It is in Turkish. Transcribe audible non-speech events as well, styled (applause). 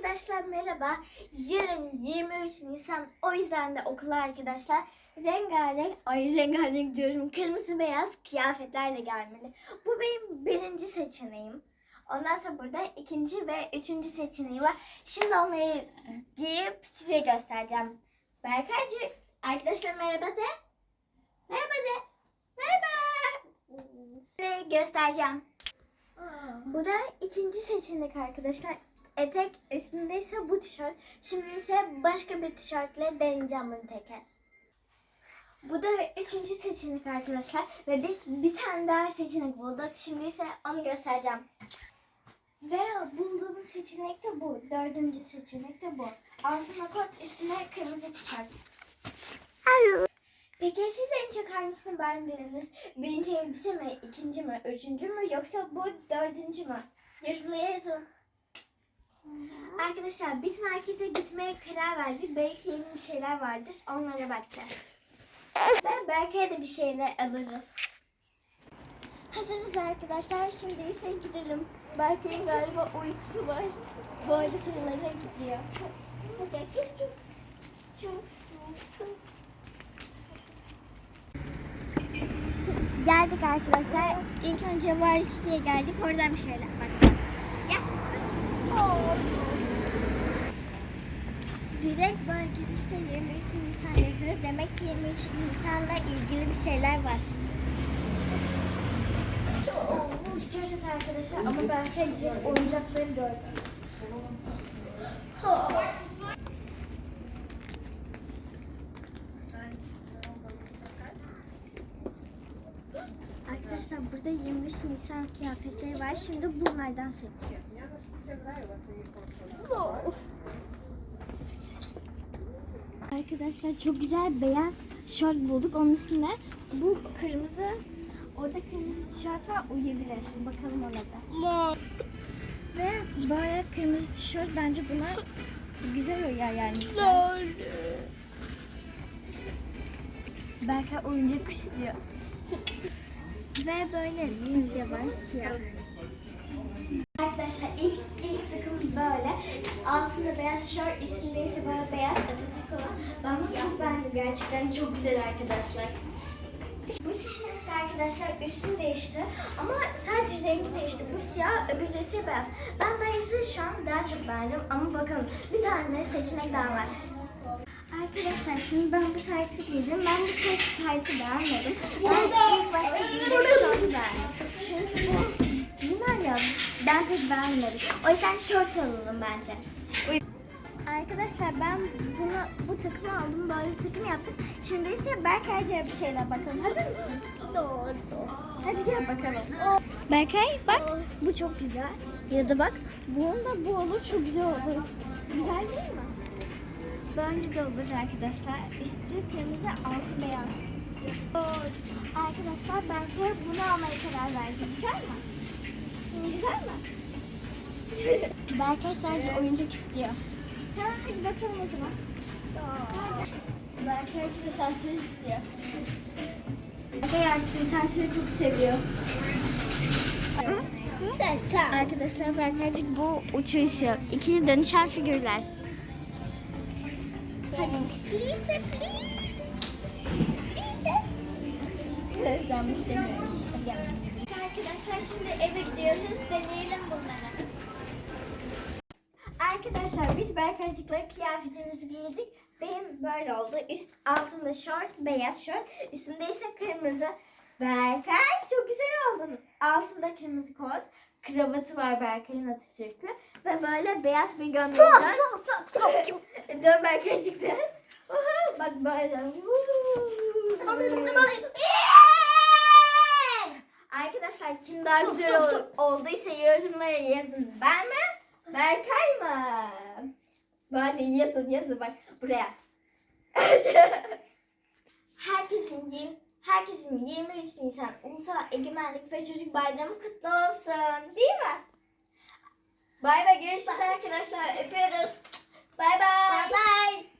Arkadaşlar merhaba. Yarın 23 Nisan o yüzden de okula arkadaşlar rengarenk, ay rengarenk diyorum kırmızı beyaz kıyafetlerle gelmeli. Bu benim birinci seçeneğim. Ondan sonra burada ikinci ve üçüncü seçeneği var. Şimdi onları giyip size göstereceğim. Berkaycı arkadaşlar merhaba de. Merhaba de. Merhaba. Size göstereceğim. Bu da ikinci seçenek arkadaşlar. Etek üstünde ise bu tişört. Şimdi ise başka bir tişörtle deneyeceğim bunu tekrar. Bu da üçüncü seçenek arkadaşlar. Ve biz bir tane daha seçenek bulduk. Şimdi ise onu göstereceğim. Ve bulduğum seçenek de bu. Dördüncü seçenek de bu. Altına kot üstüne kırmızı tişört. Peki siz en çok hangisini beğendiniz? Birinci elbise mi, ikinci mi, üçüncü mü yoksa bu dördüncü mü? Yorumlara yazın. Arkadaşlar biz markete gitmeye karar verdik. Belki yeni bir şeyler vardır. Onlara bakacağız. Ve Berkay'a da bir şeyler alırız. Hazırız arkadaşlar. Şimdi ise gidelim. Berkay'ın galiba uykusu var. Böyle sıralara gidiyor. Hadi. Çuf. Geldik arkadaşlar. İlk önce var ikiye geldik. Oradan bir şeyler bakacağız. Direkt böyle girişte 23 Nisan yazıyor. Demek ki 23 Nisan'la ilgili bir şeyler var. Çıkıyoruz arkadaşlar ama ben direkt oyuncakları gördüm. Arkadaşlar burada 23 Nisan kıyafetleri var. Şimdi bunlardan seçiyoruz. Arkadaşlar çok güzel beyaz şort bulduk. Onun üstüne bu kırmızı orada kırmızı tişört var uyabilir. Bakalım ona da. Ve böyle kırmızı tişört bence buna güzel uyar yani güzel. Belki oyuncak kuş diyor. (laughs) Ve böyle bir de var siyah. Arkadaşlar ilk, ilk takım böyle. Altında beyaz tişört, üstünde ise böyle beyaz Atatürk olan. Ben bunu çok beğendim gerçekten. Çok güzel arkadaşlar. Bu seçenekte arkadaşlar üstün değişti ama sadece rengi değişti. Bu siyah, öbürü beyaz. Ben beyazı şu an daha çok beğendim ama bakalım bir tane seçenek daha var. Arkadaşlar şimdi ben bu taytı giydim. Ben bu tek taytı beğenmedim. Ben ilk başta giydiğim şortu beğendim. Çünkü bu giymer ya ben pek beğenmedim. O yüzden şort alalım bence. Arkadaşlar ben bunu bu takımı aldım böyle takım yaptım. Şimdi ise Berkay'cıya bir şeyler bakalım. Hazır mısın? Doğru. Hadi gel bakalım. Berkay bak bu çok güzel. Ya da bak bunun da bu olur çok güzel olur. Güzel değil mi? Böyle de olur arkadaşlar. Üstü kırmızı, altı beyaz. Arkadaşlar Berkay bunu almaya karar verdi. Güzel mi? Güzel mi? Berkay sadece oyuncak istiyor. Tamam hadi bakalım o zaman. Berkay artık asansör istiyor. Berkay artık asansörü çok seviyor. Arkadaşlar Berkaycık bu uçuşu. İkili dönüşen figürler. Hadi. Please de please. Arkadaşlar şimdi eve gidiyoruz. Deneyelim bunları. Arkadaşlar biz Berkaycık'la kıyafetimizi giydik. Benim böyle oldu. Üst altında şort, beyaz şort. Üstünde ise kırmızı. Berkay çok güzel oldun. Altında kırmızı kot. Kravatı var Berkay'ın Atatürk'lü. Ve böyle beyaz bir gömleği var. (laughs) Dön Berkaycık dön. Oha, Bak böyle. Arkadaşlar kim daha güzel ol- olduysa yorumlara yazın. Ben mi? Berkay mı? Böyle yazın yazın bak buraya. (laughs) herkesin yirmi- herkesin 23 Nisan Ulusal Egemenlik ve Çocuk Bayramı kutlu olsun. Değil mi? Bay bay görüşürüz arkadaşlar. Öpüyoruz. Bay bay. Bye bye.